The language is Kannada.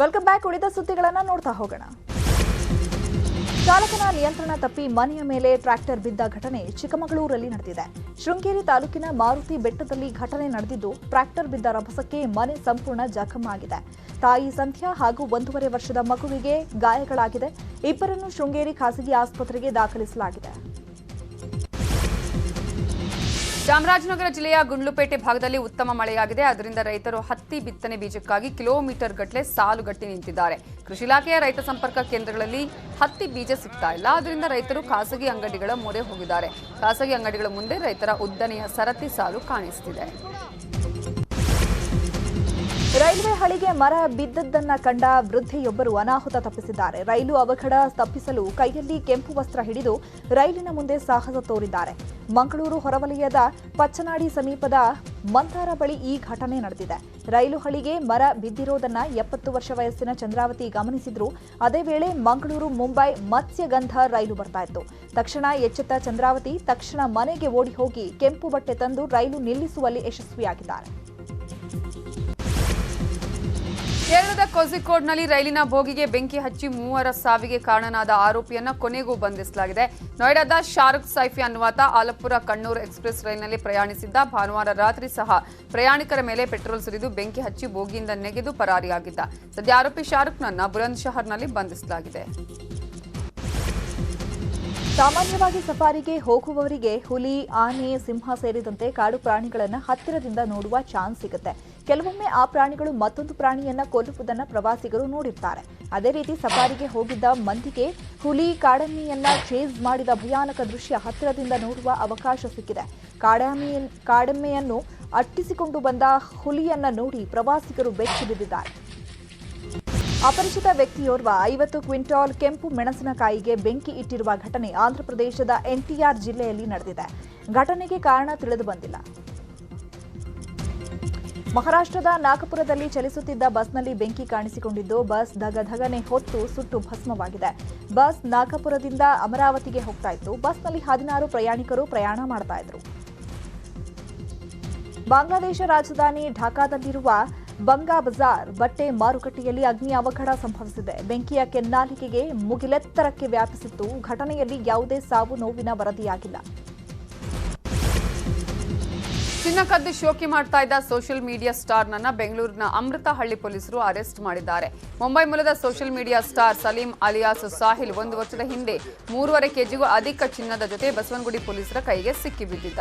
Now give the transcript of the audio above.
ವೆಲ್ಕಮ್ ಬ್ಯಾಕ್ ಉಳಿದ ಸುದ್ದಿಗಳನ್ನು ನೋಡ್ತಾ ಹೋಗೋಣ. ಚಾಲಕನ ನಿಯಂತ್ರಣ ತಪ್ಪಿ ಮನೆಯ ಮೇಲೆ ಟ್ರ್ಯಾಕ್ಟರ್ ಬಿದ್ದ ಘಟನೆ ಚಿಕ್ಕಮಗಳೂರಲ್ಲಿ ನಡೆದಿದೆ. ಶೃಂಗೇರಿ ತಾಲೂಕಿನ ಮಾರುತಿ ಬೆಟ್ಟದಲ್ಲಿ ಘಟನೆ ನಡೆದಿದ್ದು ಟ್ರ್ಯಾಕ್ಟರ್ ಬಿದ್ದ ರಭಸಕ್ಕೆ ಮನೆ ಸಂಪೂರ್ಣ ಜಖಮ್ ಆಗಿದೆ. ತಾಯಿ ಸಂಧ್ಯಾ ಹಾಗೂ ಒಂದೂವರೆ ವರ್ಷದ ಮಗುವಿಗೆ ಗಾಯಗಳಾಗಿದೆ. ಇಬ್ಬರನ್ನು ಶೃಂಗೇರಿ ಖಾಸಗಿ ಆಸ್ಪತ್ರೆಗೆ ದಾಖಲಿಸಲಾಗಿದೆ. ಚಾಮರಾಜನಗರ ಜಿಲ್ಲೆಯ ಗುಂಡ್ಲುಪೇಟೆ ಭಾಗದಲ್ಲಿ ಉತ್ತಮ ಮಳೆಯಾಗಿದೆ. ಅದರಿಂದ ರೈತರು ಹತ್ತಿ ಬಿತ್ತನೆ ಬೀಜಕ್ಕಾಗಿ ಕಿಲೋಮೀಟರ್ ಗಟ್ಟಲೆ ಸಾಲುಗಟ್ಟಿ ನಿಂತಿದ್ದಾರೆ. ಕೃಷಿ ಇಲಾಖೆಯ ರೈತ ಸಂಪರ್ಕ ಕೇಂದ್ರಗಳಲ್ಲಿ ಹತ್ತಿ ಬೀಜ ಸಿಗ್ತಾ ಇಲ್ಲ. ಅದರಿಂದ ರೈತರು ಖಾಸಗಿ ಅಂಗಡಿಗಳ ಮೊರೆ ಹೋಗಿದ್ದಾರೆ. ಖಾಸಗಿ ಅಂಗಡಿಗಳ ಮುಂದೆ ರೈತರ ಉದ್ದನೆಯ ಸರತಿ ಸಾಲು ಕಾಣಿಸ್ತಿದೆ. ರೈಲ್ವೆ ಹಳಿಗೆ ಮರ ಬಿದ್ದದ್ದನ್ನ ಕಂಡ ವೃದ್ಧೆಯೊಬ್ಬರು ಅನಾಹುತ ತಪ್ಪಿಸಿದ್ದಾರೆ. ರೈಲು ಅವಘಡ ತಪ್ಪಿಸಲು ಕೈಯಲ್ಲಿ ಕೆಂಪು ವಸ್ತ್ರ ಹಿಡಿದು ರೈಲಿನ ಮುಂದೆ ಸಾಹಸ ತೋರಿದ್ದಾರೆ. ಮಂಗಳೂರು ಹೊರವಲಯದ ಪಚ್ಚನಾಡಿ ಸಮೀಪದ ಮಂತಾರ ಬಳಿ ಈ ಘಟನೆ ನಡೆದಿದೆ. ರೈಲು ಹಳಿಗೆ ಮರ ಬಿದ್ದಿರೋದನ್ನ ಎಪ್ಪತ್ತು ವರ್ಷ ವಯಸ್ಸಿನ ಚಂದ್ರಾವತಿ ಗಮನಿಸಿದ್ರು. ಅದೇ ವೇಳೆ ಮಂಗಳೂರು, ಮುಂಬೈ ಮತ್ಸ್ಯಗಂಧ ರೈಲು ಬರ್ತಾ ಇತ್ತು. ತಕ್ಷಣ ಎಚ್ಚೆತ್ತ ಚಂದ್ರಾವತಿ, ತಕ್ಷಣ ಮನೆಗೆ ಓಡಿ ಹೋಗಿ ಕೆಂಪು ಬಟ್ಟೆ ತಂದು ರೈಲು ನಿಲ್ಲಿಸುವಲ್ಲಿ ಯಶಸ್ವಿಯಾಗಿದ್ದಾರೆ. ಕೇರಳದ ಕೋಝಿಕೋಡ್ನಲ್ಲಿ ರೈಲಿನ ಬೋಗಿಗೆ ಬೆಂಕಿ ಹಚ್ಚಿ ಮೂವರ ಸಾವಿಗೆ ಕಾರಣನಾದ ಆರೋಪಿಯನ್ನ ಕೊನೆಗೂ ಬಂಧಿಸಲಾಗಿದೆ. ನೋಯ್ಡಾದ ಶಾರುಖ್ ಸೈಫಿ ಅನ್ವಾತ ಆಲಪ್ಪುರ ಕಣ್ಣೂರು ಎಕ್ಸ್ಪ್ರೆಸ್ ರೈಲಿನಲ್ಲಿ ಪ್ರಯಾಣಿಸಿದ್ದ ಭಾನುವಾರ ರಾತ್ರಿ ಸಹ ಪ್ರಯಾಣಿಕರ ಮೇಲೆ ಪೆಟ್ರೋಲ್ ಸುರಿದು ಬೆಂಕಿ ಹಚ್ಚಿ ಬೋಗಿಯಿಂದ ನೆಗೆದು ಪರಾರಿಯಾಗಿದ್ದ. ಸದ್ಯ ಆರೋಪಿ ಶಾರುಖ್ನನ್ನ ಬುಲಂದ್ ಶಹರ್ನಲ್ಲಿ ಬಂಧಿಸಲಾಗಿದೆ. ಸಾಮಾನ್ಯವಾಗಿ ಸಫಾರಿಗೆ ಹೋಗುವವರಿಗೆ ಹುಲಿ, ಆನೆ, ಸಿಂಹ ಸೇರಿದಂತೆ ಕಾಡು ಪ್ರಾಣಿಗಳನ್ನು ಹತ್ತಿರದಿಂದ ನೋಡುವ ಚಾನ್ಸ್ ಸಿಗುತ್ತೆ. ಕೆಲವೊಮ್ಮೆ ಆ ಪ್ರಾಣಿಗಳು ಮತ್ತೊಂದು ಪ್ರಾಣಿಯನ್ನ ಕೊಲ್ಲುವುದನ್ನ ಪ್ರವಾಸಿಗರು ನೋಡಿರ್ತಾರೆ. ಅದೇ ರೀತಿ ಸಫಾರಿಗೆ ಹೋಗಿದ್ದ ಮಂದಿಗೆ ಹುಲಿ ಕಾಡಮ್ಮಿಯನ್ನ ಚೇಸ್ ಮಾಡಿದ ಭಯಾನಕ ದೃಶ್ಯ ಹತ್ತಿರದಿಂದ ನೋಡುವ ಅವಕಾಶ ಸಿಕ್ಕಿದೆ. ಕಾಡಾಮಿ ಕಾಡಮ್ಮೆಯನ್ನು ಅಟ್ಟಿಸಿಕೊಂಡು ಬಂದ ಹುಲಿಯನ್ನ ನೋಡಿ ಪ್ರವಾಸಿಗರು ಬೆಚ್ಚಿ ಬಿದ್ದಿದ್ದಾರೆ. ಅಪರಿಚಿತ ವ್ಯಕ್ತಿಯೋರ್ವ ಐವತ್ತು ಕ್ವಿಂಟಾಲ್ ಕೆಂಪು ಮೆಣಸಿನಕಾಯಿಗೆ ಬೆಂಕಿ ಇಟ್ಟಿರುವ ಘಟನೆ ಆಂಧ್ರಪ್ರದೇಶದ ಎನ್ಟಿಆರ್ ಜಿಲ್ಲೆಯಲ್ಲಿ ನಡೆದಿದೆ. ಘಟನೆಗೆ ಕಾರಣ ತಿಳಿದು ಬಂದಿಲ್ಲ. ಮಹಾರಾಷ್ಟ್ರದ ನಾಗಪುರದಲ್ಲಿ ಚಲಿಸುತ್ತಿದ್ದ ಬಸ್ನಲ್ಲಿ ಬೆಂಕಿ ಕಾಣಿಸಿಕೊಂಡಿದ್ದು, ಬಸ್ ಧಗಧಗನೆ ಹೊತ್ತು ಸುಟ್ಟು ಭಸ್ಮವಾಗಿದೆ. ಬಸ್ ನಾಗಪುರದಿಂದ ಅಮರಾವತಿಗೆ ಹೋಗ್ತಾ ಇತ್ತು. ಬಸ್ನಲ್ಲಿ ಹದಿನಾರು ಪ್ರಯಾಣಿಕರು ಪ್ರಯಾಣ ಮಾಡ್ತಾ ಇದ್ರು. ಬಾಂಗ್ಲಾದೇಶ ರಾಜಧಾನಿ ಢಾಕಾದಲ್ಲಿರುವ ಬಂಗಾ ಬಜಾರ್ ಬಟ್ಟೆ ಮಾರುಕಟ್ಟೆಯಲ್ಲಿ ಅಗ್ನಿ ಅವಘಡ ಸಂಭವಿಸಿದೆ. ಬೆಂಕಿಯ ಕೆನ್ನಾಲಿಕೆಗೆ ಮುಗಿಲೆತ್ತರಕ್ಕೆ ವ್ಯಾಪಿಸಿತ್ತು. ಘಟನೆಯಲ್ಲಿ ಯಾವುದೇ ಸಾವು ನೋವಿನ ವರದಿಯಾಗಿಲ್ಲ. ಚಿನ್ನ ಕದ್ದು ಶೋಕಿ ಮಾಡ್ತಾ ಇದ್ದ ಸೋಷಿಯಲ್ ಮೀಡಿಯಾ ಸ್ಟಾರ್ ನನ್ನ ಬೆಂಗಳೂರಿನ ಅಮೃತಹಳ್ಳಿ ಪೊಲೀಸರು ಅರೆಸ್ಟ್ ಮಾಡಿದ್ದಾರೆ. ಮುಂಬೈ ಮೂಲದ social media star Salim alias Sahil ಒಂದು ವರ್ಷದ ಹಿಂದೆ ಮೂರುವರೆ ಕೆಜಿಗೂ ಅಧಿಕ ಚಿನ್ನದ ಜೊತೆ ಬಸವನಗುಡಿ ಪೊಲೀಸರ ಕೈಗೆ ಸಿಕ್ಕಿಬಿದ್ದಿದ್ದ.